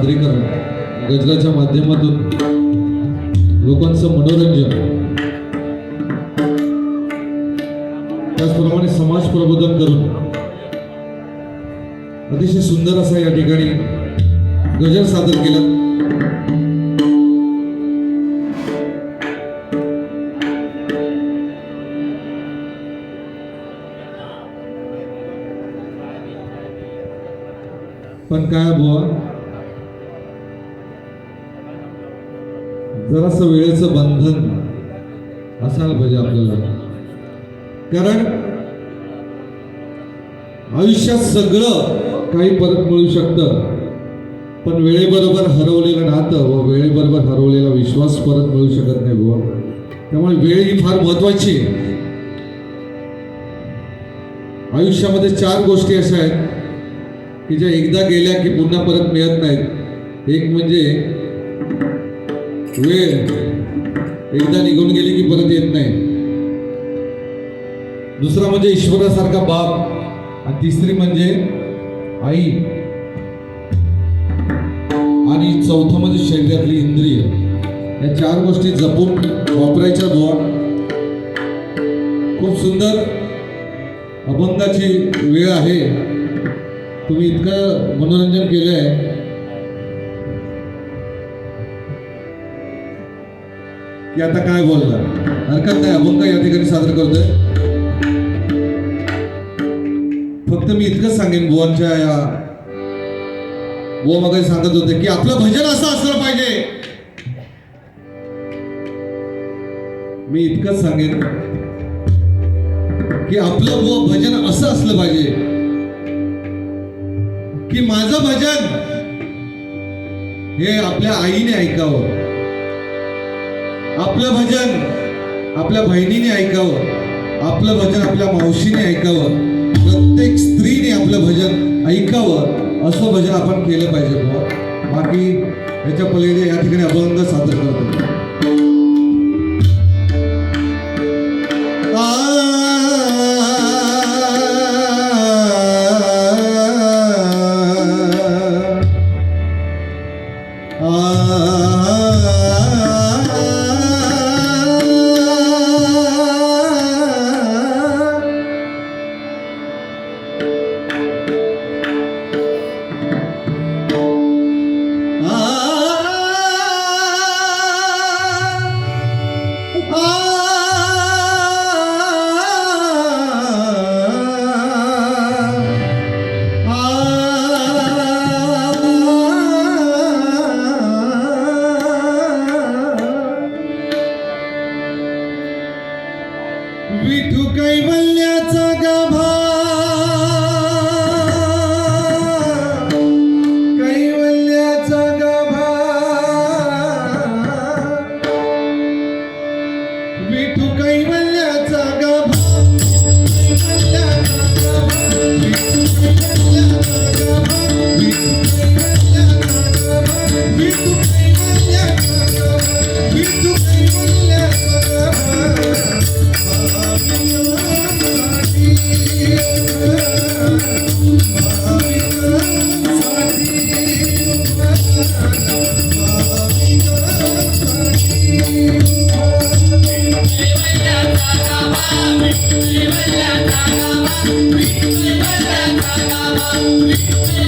सादरीकरण गजराच्या माध्यमातून लोकांचं मनोरंजन. त्याचप्रमाणे समाज प्रबोधन करून अतिशय सुंदर असा या ठिकाणी गजर सादर केला. पण काय बुवा? जरासं वेळेचं बंधन असायला पाहिजे आपल्याला. कारण आयुष्यात सगळं काही परत मिळू शकतं. पण वेळेबरोबर हरवलेलं नातं व वेळेबरोबर हरवलेला विश्वास परत मिळू शकत नाही बुवा. त्यामुळे वेळ ही फार महत्वाची आहे. आयुष्यामध्ये चार गोष्टी अशा आहेत की ज्या एकदा गेल्या की पुन्हा परत मिळत नाहीत. एक म्हणजे वेळ. एकदा निघून गेली की परत येत नाही. दुसरा म्हणजे ईश्वरासारखा बाप आणि तिसरी म्हणजे आई. आणि चौथं म्हणजे शरीरातली इंद्रिय. या चार गोष्टी जपून वापरायच्या बुवा खूप सुंदर अभंगाची वेळ आहे. तुम्ही इतकं मनोरंजन केलं आहे की आता काय बोलणार? हरकत नाही अभंग या ठिकाणी सादर करतोय. फक्त मी इतकंच सांगेन बुवांच्या या बुवा मग सांगत होते की आपलं भजन असं असलं पाहिजे. मी इतकंच सांगेन की आपलं बुवा भजन असं असलं पाहिजे की माझं भजन हे आपल्या आईने ऐकावं. आपलं भजन आपल्या बहिणीने ऐकावं आपलं भजन आपल्या मावशीने ऐकावं प्रत्येक स्त्रीने आपलं भजन ऐकावं असं भजन आपण केलं पाहिजे बाबा बाकी याच्या पलीकडे या ठिकाणी अभंग सादर करतो. ಬಿಟ್ಟು ಕೈವ you.